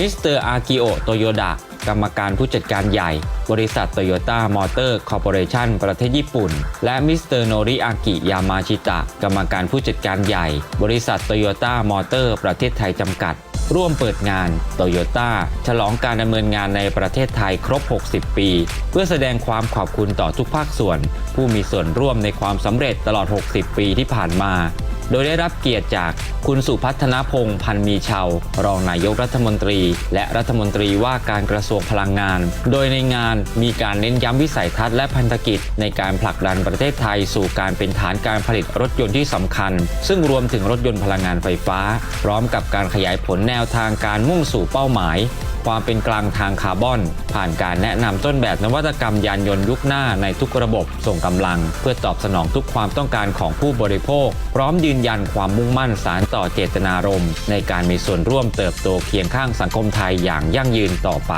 มิสเตอร์อากิโอโตโยดะกรรมการผู้จัดการใหญ่ บริษัทโตโยต้ามอเตอร์คอร์ปอเรชันประเทศญี่ปุ่น และมิสเตอร์โนริอากิยามาชิตะ กรรมการผู้จัดการใหญ่ บริษัทโตโยต้ามอเตอร์ประเทศไทยจำกัด ร่วมเปิดงานโตโยต้าฉลองการดำเนินงานในประเทศไทยครบ 60 ปี เพื่อแสดงความขอบคุณต่อทุกภาคส่วน ผู้มีส่วนร่วมในความสำเร็จตลอด 60 ปีที่ผ่านมา โดยได้รับเกียรติจากคุณสุพัฒนพงษ์พันมีเชาวรองนายกรัฐมนตรี และรัฐมนตรีว่าการกระทรวงพลังงาน โดยในงานมีการเน้นย้ำวิสัยทัศน์และพันธกิจ ในการผลักดันประเทศไทยสู่การเป็นฐานการผลิตรถยนต์ที่สำคัญ ซึ่งรวมถึงรถยนต์พลังงานไฟฟ้า พร้อมกับการขยายผลแนวทางการมุ่งสู่เป้าหมาย ความเป็นกลางทางคาร์บอน ผ่านการแนะนำต้นแบบนวัตกรรมยานยนต์ยุคหน้าในทุกระบบส่งกำลัง เพื่อตอบสนองทุกความต้องการของผู้บริโภค พร้อมยืนยันความมุ่งมั่นสารต่อเจตนารมณ์ ในการมีส่วนร่วมเติบโตเคียงข้างสังคมไทยอย่างยั่งยืนต่อไป